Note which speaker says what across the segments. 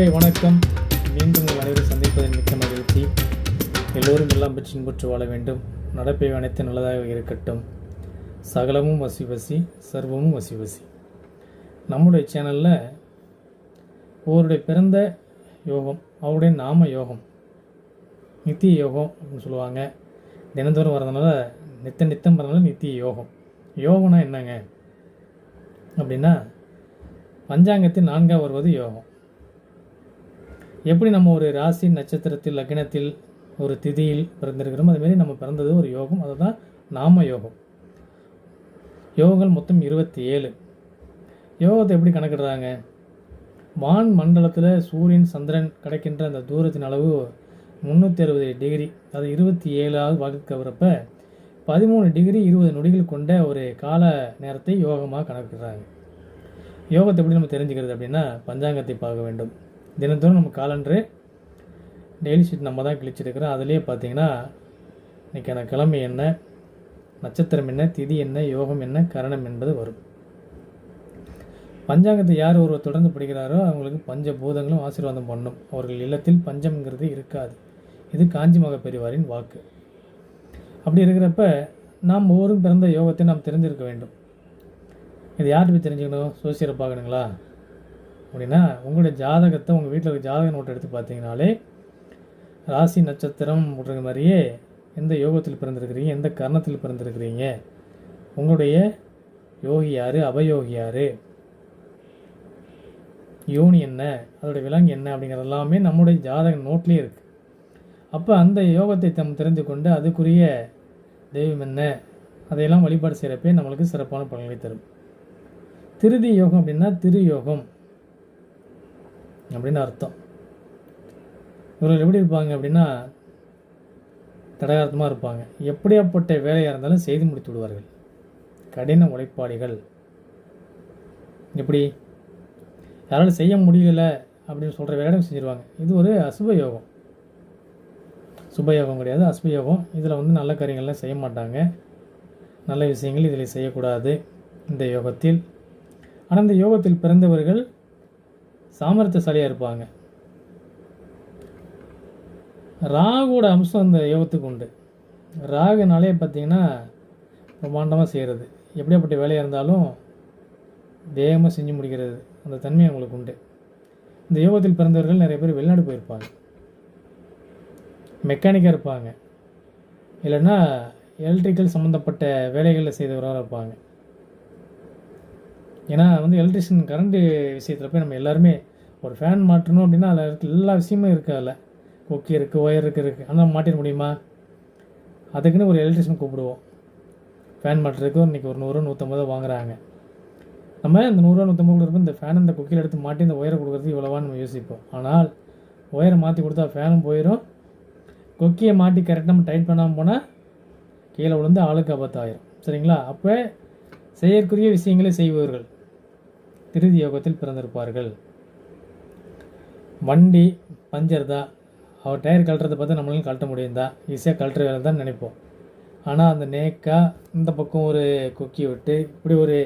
Speaker 1: நண்பர்களே வணக்கம். மீண்டும் உங்கள் அனைவரும் சந்திப்பதில் மிக்க மகிழ்ச்சி. எல்லோரும் எல்லாம் பெற்று இன்புற்று வாழ வேண்டும். நடப்பை அனைத்து நல்லதாக இருக்கட்டும். சகலமும் வசி வசி சர்வமும் வசி வசி. நம்முடைய சேனலில் ஒருவருடைய பிறந்த யோகம் அவருடைய நாம யோகம் நித்திய யோகம் அப்படின்னு சொல்லுவாங்க. தினந்தோறும் வரதுனால நித்த நித்தம் வரதுனால நித்திய யோகம். யோகம்னா என்னங்க? அப்படின்னா பஞ்சாங்கத்தில் நான்காக வருவது யோகம். எப்படி நம்ம ஒரு ராசி நட்சத்திரத்தில் லக்னத்தில் ஒரு திதியில் பிறந்திருக்கிறோமோ அதுமாரி நம்ம பிறந்தது ஒரு யோகம். அதுதான் நாம யோகம். யோகங்கள் மொத்தம் இருபத்தி ஏழு யோகத்தை எப்படி கணக்கிடுறாங்க? வான் மண்டலத்தில் சூரியன் சந்திரன் கிடைக்கின்ற அந்த தூரத்தின் அளவு முந்நூற்றி அறுபது டிகிரி. அது இருபத்தி ஏழாவது வகுக்கவரப்ப பதிமூணு டிகிரி இருபது நொடிகள் கொண்ட ஒரு கால நேரத்தை யோகமாக கணக்கிடுறாங்க. யோகத்தை எப்படி நம்ம தெரிஞ்சுக்கிறது அப்படின்னா பஞ்சாங்கத்தை பார்க்க வேண்டும். தினந்தோறும் நம்ம காலண்டரு டெய்லி ஷீட் நம்ம தான் கிழிச்சிருக்கிறோம். அதுலேயே பார்த்தீங்கன்னா இன்றைக்கான கிழமை என்ன நட்சத்திரம் என்ன திதி என்ன யோகம் என்ன கரணம் என்பது வரும். பஞ்சாங்கத்தை யார் ஒருவர் தொடர்ந்து படிக்கிறாரோ அவங்களுக்கு பஞ்ச பூதங்களும் ஆசீர்வாதம் பண்ணும். அவர்கள் இல்லத்தில் பஞ்சம்ங்கிறது இருக்காது. இது காஞ்சி மக பெரிவாரின் வாக்கு. அப்படி இருக்கிறப்ப நாம் ஒவ்வொரும் பிறந்த யோகத்தை நாம் தெரிஞ்சிருக்க வேண்டும். இது யார்கிட்ட போய் தெரிஞ்சுக்கணும்? சோசியரை பார்க்கணுங்களா அப்படின்னா உங்களுடைய ஜாதகத்தை உங்கள் வீட்டில் இருக்க ஜாதக நோட்டை எடுத்து பார்த்தீங்கனாலே ராசி நட்சத்திரம் அப்படிங்கிற மாதிரியே எந்த யோகத்தில் பிறந்திருக்கிறீங்க எந்த கர்ணத்தில் பிறந்திருக்கிறீங்க உங்களுடைய யோகி யார் அபயோகி யார் யோனி என்ன அதோடைய விலங்கு என்ன அப்படிங்கிறது எல்லாமே நம்முடைய ஜாதக நோட்லேயே இருக்குது அப்போ அந்த யோகத்தை தம் தெரிந்து கொண்டு அதுக்குரிய தெய்வம் என்ன அதையெல்லாம் வழிபாடு செய்கிறப்பே நம்மளுக்கு சிறப்பான பலன்களை தரும். திருதி யோகம் அப்படின்னா திரு யோகம் அப்படின்னு அர்த்தம். இவர்கள் எப்படி இருப்பாங்க அப்படின்னா தடகாரத்தமாக இருப்பாங்க. எப்படியாப்பட்ட வேலையாக இருந்தாலும் செய்து முடித்து விடுவார்கள். கடின உழைப்பாளிகள். எப்படி? யாராலும் செய்ய முடியல அப்படின்னு சொல்கிற வேலையும் செஞ்சுருவாங்க. இது ஒரு அசுப யோகம் சுபயோகம் கிடையாது அசுப யோகம் இதில் வந்து நல்ல காரியங்கள்லாம் செய்ய மாட்டாங்க. நல்ல விஷயங்கள் இதில் செய்யக்கூடாது இந்த யோகத்தில். ஆனால் இந்த யோகத்தில் பிறந்தவர்கள் சாமர்த்தியசாலியாக இருப்பாங்க. ராகுவோட அம்சம் அந்த யோகத்துக்கு உண்டு. ராகுனாலே பார்த்தீங்கன்னா பிரம்மாண்டமாக செய்கிறது எப்படியாப்பட்ட வேலையாக இருந்தாலும் வேகமாக செஞ்சு முடிக்கிறது. அந்த தன்மை அவங்களுக்கு உண்டு. இந்த யோகத்தில் பிறந்தவர்கள் நிறைய பேர் வெளிநாடு போயிருப்பாங்க. மெக்கானிக்காக இருப்பாங்க. இல்லைன்னா எலக்ட்ரிக்கல் சம்மந்தப்பட்ட வேலைகளில் செய்தவராக இருப்பாங்க. ஏன்னா வந்து எலக்ட்ரிஷியன் கரண்ட்டு விஷயத்தில் போய் நம்ம எல்லாருமே ஒரு ஃபேன் மாட்டணும் அப்படின்னா அதில் இருக்க எல்லா விஷயமும் இருக்குது அதில். கொக்கி இருக்குது ஒயர் இருக்குது இருக்குது ஆனால் மாட்டிட முடியுமா? அதுக்குன்னு ஒரு எலக்ட்ரிஷியன் கூப்பிடுவோம். ஃபேன் மாட்டுறதுக்கு இன்றைக்கி ஒரு நூறு நூற்றம்பது வாங்குறாங்க. நம்ம இந்த நூறுரூவா நூற்றம்பது கொடுக்குறப்ப இந்த ஃபேன் இந்த கொக்கியில் எடுத்து மாட்டி இந்த ஒயரை கொடுக்குறது இவ்வளோவான்னு நம்ம யோசிப்போம். ஆனால் ஒயரை மாற்றி கொடுத்தா ஃபேனும் போயிடும் கொக்கியை மாட்டி கரெக்டாக நம்ம டைட் பண்ணாமல் போனால் கீழே விழுந்து ஆளுக்கு ஆபத்தாயிரும். சரிங்களா? அப்போ செய்யக்கூடிய விஷயங்களை செய்வார்கள் திருதி யோகத்தில் பிறந்திருப்பார்கள். வண்டி பஞ்சர் தான் அவர் டயர் கழட்டுறதை பார்த்து நம்மளாலும் கழட்ட முடியும் தான் ஈஸியாக கழட்டுற வேலை தான் நினைப்போம். ஆனால் அந்த நேக்காக இந்த பக்கம் ஒரு கொக்கி விட்டு இப்படி ஒரு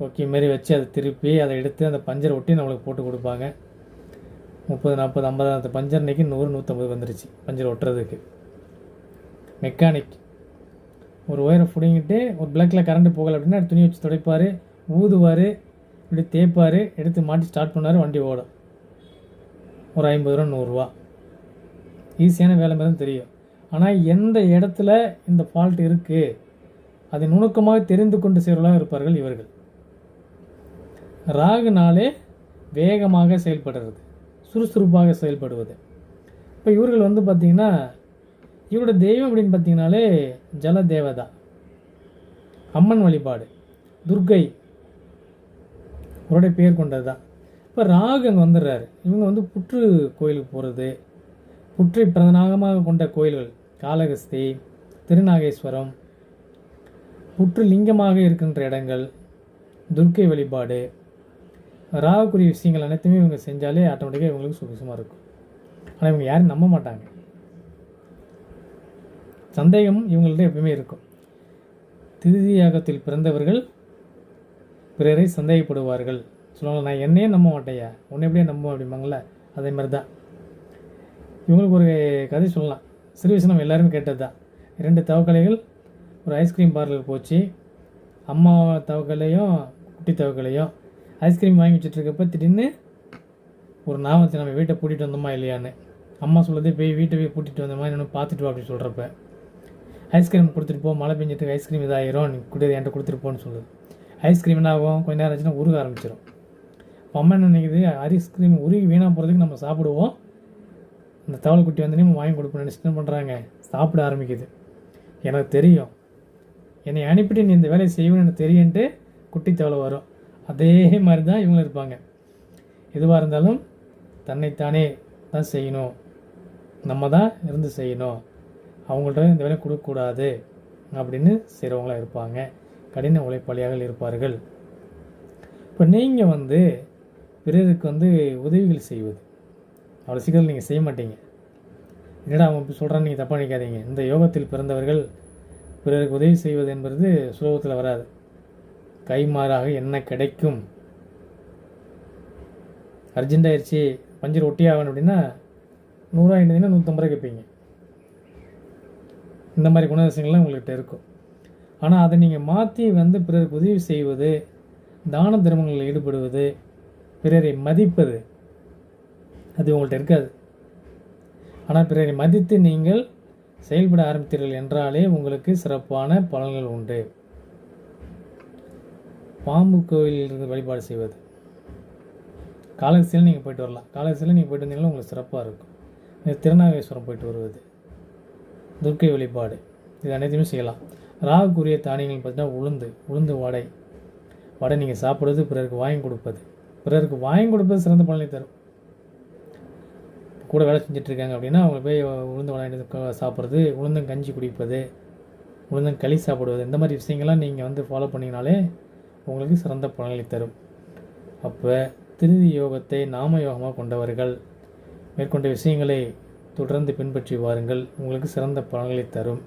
Speaker 1: கொக்கி மாரி வச்சு அதை திருப்பி அதை எடுத்து அந்த பஞ்சரை ஒட்டி நம்மளுக்கு போட்டு கொடுப்பாங்க. முப்பது நாற்பது ஐம்பது அந்த பஞ்சர் இன்றைக்கி நூறு நூற்றம்பது வந்துருச்சு பஞ்சர் ஒட்டுறதுக்கு. மெக்கானிக் ஒரு ஒயரை பிடுங்கிட்டு ஒரு பிளாக்கில் கரண்ட் போகலை அப்படின்னா துணி வச்சு துடைப்பார் ஊதுவார் இப்படி தேய்ப்பார் எடுத்து மாட்டி ஸ்டார்ட் பண்ணார் வண்டி ஓடும். ஒரு ஐம்பது ரூபா நூறுரூவா ஈஸியான வேலை மாதிரி தான் தெரியும். ஆனால் எந்த இடத்துல இந்த ஃபால்ட் இருக்குது அதை நுணுக்கமாக தெரிந்து கொண்டு செய்வர்களாக இருப்பார்கள் இவர்கள். ராகுனாலே வேகமாக செயல்படுறது சுறுசுறுப்பாக செயல்படுவது. இப்போ இவர்கள் வந்து பார்த்திங்கன்னா இவரோட தெய்வம் அப்படின்னு பார்த்தீங்கனாலே ஜல தேவதா அம்மன் வழிபாடு. துர்க்கை அவருடைய பேர் கொண்டது தான் இப்போ ராகு அங்கே வந்துடுறாரு. இவங்க வந்து புற்று கோயிலுக்கு போகிறது புற்றை பிரதானமாக கொண்ட கோயில்கள் காளகஸ்தி திருநாகேஸ்வரம் புற்று லிங்கமாக இருக்கின்ற இடங்கள் துர்க்கை வழிபாடு ராகுக்குரிய விஷயங்கள் அனைத்துமே இவங்க செஞ்சாலே ஆட்டோமேட்டிக்காக இவங்களுக்கு சுபிசமாக இருக்கும். ஆனால் இவங்க யாரும் நம்ப மாட்டாங்க. சந்தேகம் இவங்கள்ட்ட எப்பவுமே இருக்கும். திருதியாகத்தில் பிறந்தவர்கள் பிறரை சந்தேகப்படுவார்கள். சொல்லுவாங்க நான் என்னையே நம்ப மாட்டேயா உன்னை எப்படியே நம்புவோம் அப்படிம்பாங்கள அதே மாதிரி தான் இவங்களுக்கு ஒரு கதை சொல்லலாம். சிறு வயசு நம்ம எல்லாருமே கேட்டது தான். இரண்டு தவக்கலைகள் ஒரு ஐஸ்கிரீம் பார்லர் போச்சு. அம்மா தவக்கலையும் குட்டி தவக்கலையும். ஐஸ்கிரீம் வாங்கி வச்சுட்ருக்கப்ப திடீர்னு ஒரு நாமத்தை நம்ம வீட்டை பூட்டிட்டு வந்தோமா இல்லையான்னு. அம்மா சொல்லுது போய் வீட்டை போய் பூட்டிட்டு வந்தோமா இன்னும் பார்த்துட்டு வா அப்படின்னு சொல்கிறப்ப ஐஸ்கிரீம் கொடுத்துட்டு போ மழை பெஞ்சிட்டு ஐஸ்கிரீம் இதாகிரும் நீ என்கிட்ட கொடுத்துட்டு போன்னு சொல்லுது. ஐஸ்கிரீம் என்ன ஆகும் கொஞ்ச நேரம் ஆச்சுன்னா உருக ஆரம்பிச்சிடும் அம்மா என்ன நினைக்குது ஐஸ்கிரீம் உருகி வீணாக போகிறதுக்கு நம்ம சாப்பிடுவோம். அந்த தவளை குட்டி வந்து நம்ம வாங்கி கொடுப்போம் நினச்சிட்டு என்ன பண்ணுறாங்க சாப்பிட ஆரம்பிக்குது. எனக்கு தெரியும். என்னை அனுப்பிட்டு நீ இந்த வேலையை செய்வேன்னு எனக்கு தெரியுன்ட்டு குட்டி தவளை வரும். அதே மாதிரி தான் இவங்களும் இருப்பாங்க. எதுவாக இருந்தாலும் தன்னைத்தானே தான் செய்யணும். நம்ம தான் இருந்து செய்யணும். அவங்கள்ட்ட இந்த வேலையை கொடுக்கக்கூடாது அப்படின்னு செய்கிறவங்களாம் இருப்பாங்க. கடின உழைப்பாளியாக இருப்பார்கள். இப்போ நீங்கள் வந்து பிறருக்கு வந்து உதவிகள் செய்வது. அவ்வளோ சீக்கிரம் நீங்கள் செய்ய மாட்டீங்க. என்னடா அவன் இப்படி நீங்கள் தப்பாக நினைக்காதீங்க. இந்த யோகத்தில் பிறந்தவர்கள் பிறருக்கு உதவி செய்வது என்பது சுலபத்தில் வராது. கைமாறாக என்ன கிடைக்கும்? அர்ஜென்ட்டாயிருச்சு பஞ்சர் ஒட்டி ஆகணும் அப்படின்னா நூறுரூவா இருந்தீங்கன்னா நூற்றம்பது ரூபா கேட்பீங்க. இந்த மாதிரி குணாதிசயங்கள்லாம் உங்கள்கிட்ட இருக்கும். ஆனால் அதை நீங்கள் மாற்றி வந்து பிறருக்கு உதவி செய்வது தான தர்மங்களில் ஈடுபடுவது பிறரை மதிப்பது அது உங்கள்கிட்ட இருக்காது. ஆனால் பிறரை மதித்து நீங்கள் செயல்பட ஆரம்பித்தீர்கள் என்றாலே உங்களுக்கு சிறப்பான பலன்கள் உண்டு. பாம்பு கோயிலில் இருந்து வழிபாடு செய்வது. காலகசியில் நீங்கள் போயிட்டு வரலாம். காலகசியில் நீங்கள் போயிட்டு வந்தீங்கன்னா உங்களுக்கு சிறப்பாக இருக்கும். இது திருநாகேஸ்வரம் போயிட்டு வருவது. துர்க்கை வழிபாடு. இது அனைத்தையுமே செய்யலாம். ராகுக்குரிய தானியங்கள் பார்த்தீங்கன்னா உளுந்து உளுந்து வடை. வடை நீங்கள் சாப்பிடுவது பிறருக்கு வாங்கி கொடுப்பது. பிறருக்கு வாங்கி கொடுப்பது சிறந்த பலனை தரும். கூட வேலை செஞ்சிட்ருக்காங்க அப்படின்னா அவங்க போய் உளுந்து வடை சாப்பிட்றது உளுந்தம் உளுந்தங்கஞ்சி குடிப்பது உளுந்தம் களி சாப்பிடுவது இந்த மாதிரி விஷயங்கள்லாம் நீங்கள் வந்து ஃபாலோ பண்ணிங்கனாலே உங்களுக்கு சிறந்த பலன்களை தரும். அப்போ திருதி யோகத்தை நாம யோகமாக கொண்டவர்கள் மேற்கொண்ட விஷயங்களை தொடர்ந்து பின்பற்றி வாருங்கள். உங்களுக்கு சிறந்த பலன்களை தரும்.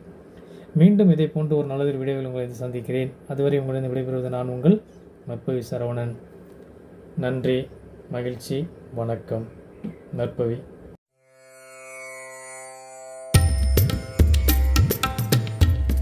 Speaker 1: மீண்டும் இதை போன்று ஒரு நல்லதில் விடைவில் உங்களை சந்திக்கிறேன். அதுவரை உங்களிடம் விடைபெறுவது நான் உங்கள் நற்பவி சரவணன். நன்றி மகிழ்ச்சி வணக்கம். நற்பவி.